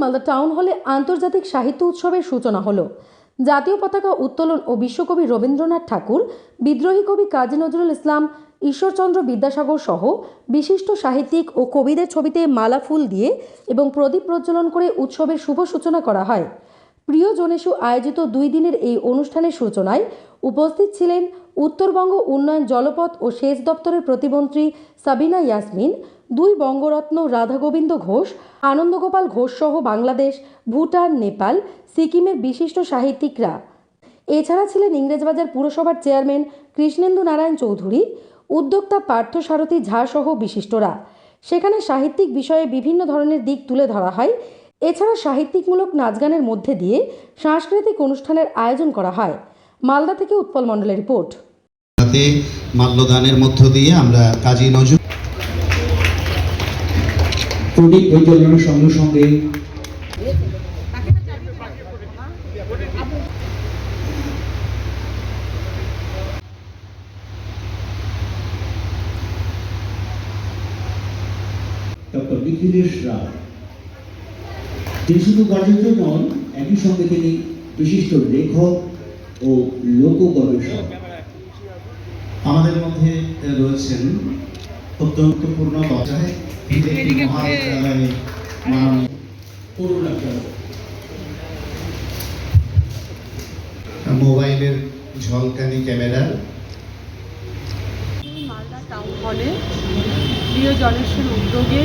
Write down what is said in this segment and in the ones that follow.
Malda town হলে আন্তর্জাতিক সাহিত্য উৎসবের সূচনা হলো। জাতীয় পতাকা উত্তোলন ও বিশ্বকবি রবীন্দ্রনাথ ঠাকুর, বিদ্রোহী কবি কাজী নজরুল ইসলাম, ঈশ্বরচন্দ্র বিদ্যাসাগর সহ বিশিষ্ট সাহিত্যিক ও কবিদের ছবিতে মালা ফুল দিয়ে এবং প্রদীপ প্রজ্বলন করে উৎসবের শুভ সূচনা করা হয়। প্রিয় জনেশু আয়োজিত দুই দিনের এই অনুষ্ঠানের সূচনায় উপস্থিত ছিলেন উত্তরবঙ্গ উন্নয়ন জলপথ ও সেচ দপ্তরের প্রতিমন্ত্রী সাবিনা ইয়াসমিন, দুই বঙ্গরত্ন রাধাগোবিন্দ ঘোষ, আনন্দগোপাল ঘোষ সহ বাংলাদেশ, ভুটান, নেপাল, সিকিমের বিশিষ্ট সাহিত্যিকরা। এছাড়া ছিলেন ইংরেজবাজার পুরসভার চেয়ারম্যান কৃষ্ণেন্দু নারায়ণ চৌধুরী, উদ্যোক্তা পার্থ সারথী ঝা সহ বিশিষ্টরা। সেখানে সাহিত্যিক বিষয়ে বিভিন্ন ধরনের দিক তুলে ধরা হয়। এছাড়া সাহিত্যিকমূলক নাচগানের মধ্যে দিয়ে সাংস্কৃতিক অনুষ্ঠানের আয়োজন করা হয়। মালদা থেকে উৎপল মণ্ডলের রিপোর্ট। মাল্যদানের মধ্য দিয়ে আমরা কাজী নজরুল প্রদীপ প্রজ্বলনের সঙ্গে সঙ্গে ডক্টর নিখিলেশ রায় তিনি শুধু গবেষক নন একই সঙ্গে তিনি বিশিষ্ট লেখক ও লোক গবেষক আমাদের মধ্যে রয়েছেন অত্যন্ত পূর্ণ দশায় মহাবিদ্যালয়ে মোবাইলের ঝলকানি ক্যামেরা। মালদা টাউন হলে প্রিয় জনেশ্বর উদ্যোগে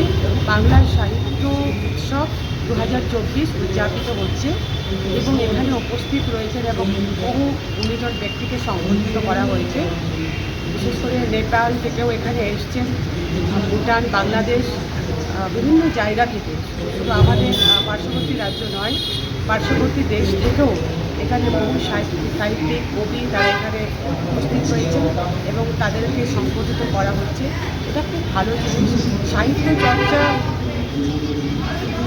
বাংলার সাহিত্য উৎসব দু হাজার চব্বিশ উদযাপিত হচ্ছে এবং এখানে উপস্থিত রয়েছেন এবং বহু গুণীজন ব্যক্তিকে সংবর্ধিত করা হয়েছে। বিশেষ করে নেপাল থেকেও এখানে এসছেন, ভুটান, বাংলাদেশ বিভিন্ন জায়গা থেকে। শুধু আমাদের পার্শ্ববর্তী রাজ্য নয়, পার্শ্ববর্তী দেশ থেকেও এখানে বহু সাহিত্যিক সাহিত্যিক, কবি তারা এখানে উপস্থিত রয়েছে এবং তাদেরকে সংগঠিত করা হচ্ছে। এটা খুব ভালো জিনিস। সাহিত্য চর্চা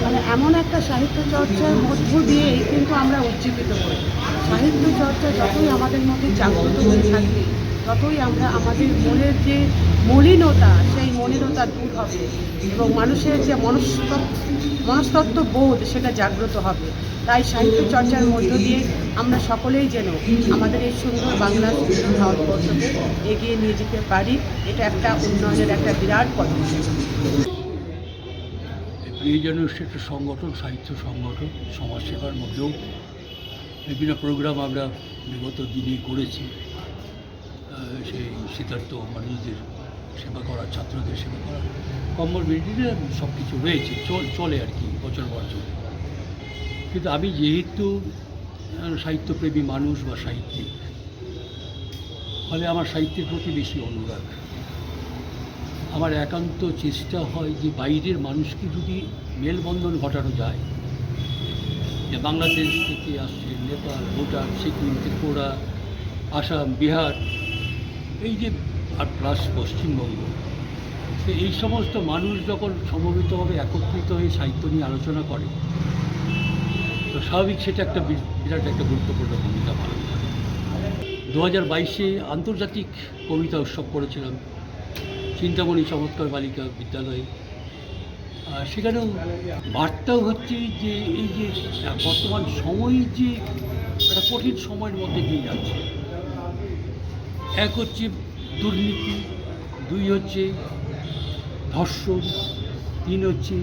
মানে এমন একটা সাহিত্য চর্চার মধ্য দিয়েই কিন্তু আমরা উজ্জীবিত করি। সাহিত্য চর্চা যতই আমাদের মধ্যে জাগ্রত হয়ে থাকবে, ততই আমরা আমাদের মনের যে মলিনতা, সেই মলিনতা দূর হবে এবং মানুষের যে মনস্তত্ব মনস্তত্ত্ব বোধ সেটা জাগ্রত হবে। তাই সাহিত্য চর্চার মধ্য দিয়ে আমরা সকলেই যেন আমাদের এই সুন্দর বাংলা সুন্দর ভারতবর্ষকে এগিয়ে নিয়ে যেতে পারি, এটা একটা উন্নয়নের একটা বিরাট পদক্ষেপ প্রিয়জনের একটা সংগঠন, সাহিত্য সংগঠন, সমাজসেবার মধ্যেও বিভিন্ন প্রোগ্রাম আমরা বিগত দিনে করেছি। সেই সিদ্ধার্থ মানুষদের সেবা করা, ছাত্রদের সেবা করা। কম্বল বেডিতে সব কিছু রয়েছে, চলে আর কি, বছর বছর। কিন্তু আমি যেহেতু সাহিত্যপ্রেমী মানুষ বা সাহিত্যিক, ফলে আমার সাহিত্যের প্রতি বেশি অনুরাগ। আমার একান্ত চেষ্টা হয় যে বাইরের মানুষকে যদি মেলবন্ধন ঘটানো যায়, যে বাংলাদেশ থেকে আসছে নেপাল, ভুটান, সিকিম, ত্রিপুরা, আসাম, বিহার, এই যে আর প্লাস পশ্চিমবঙ্গ, তো এই সমস্ত মানুষ যখন সমবেতভাবে একত্রিত হয়ে সাহিত্য নিয়ে আলোচনা করে, তো স্বাভাবিক সেটা একটা বিরাট একটা গুরুত্বপূর্ণ ভূমিকা পালন করে। দু হাজার বাইশে আন্তর্জাতিক কবিতা উৎসব করেছিলাম। চিন্তামণি চমৎকার বালিকা বিদ্যালয়ে। আর সেখানেও বার্তাও হচ্ছে যে এই যে বর্তমান সময় যে একটা কঠিন সময়ের মধ্যে দিয়ে যাচ্ছে। এক হচ্ছে দুর্নীতি, দুই হচ্ছে ধর্ষণ, তিন হচ্ছে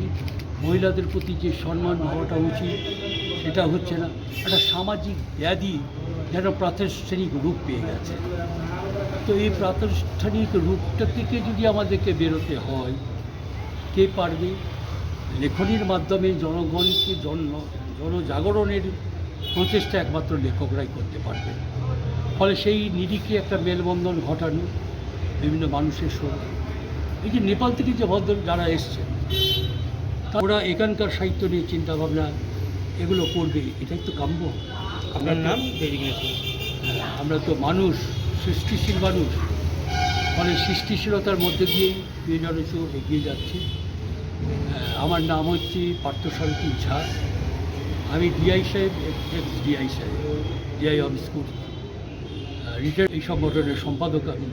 মহিলাদের প্রতি যে সম্মান হওয়াটা উচিত, সেটা হচ্ছে না। একটা সামাজিক ব্যাধি যেন প্রাতিষ্ঠানিক রূপ পেয়ে গেছে। তো এই প্রাতিষ্ঠানিক রূপটা থেকে যদি আমাদেরকে বেরোতে হয় কে পারবে? লেখনির মাধ্যমে জনগণকে জন জনজাগরণের প্রচেষ্টা একমাত্র লেখকরাই করতে পারবে। ফলে সেই নিরিখে একটা মেলবন্ধন ঘটানো বিভিন্ন মানুষের সঙ্গে। এই যে নেপাল থেকে যে ভদ্র যারা এসছেন তা ওরা এখানকার সাহিত্য নিয়ে চিন্তাভাবনা এগুলো করবে এটাই তো কাম্য। আপনার নাম? আমরা তো মানুষ। সৃষ্টিশীল মানুষ, ফলে সৃষ্টিশীলতার মধ্যে দিয়েই প্রিয়জনেশু এগিয়ে যাচ্ছে। আমার নাম হচ্ছে পার্থসারথী ঝা। আমি ডিআই সাহেব, এক্স ডিআই সাহেব, ডিআই অফিস স্কুল রিটায়ার এই সংগঠনের সম্পাদক আমি।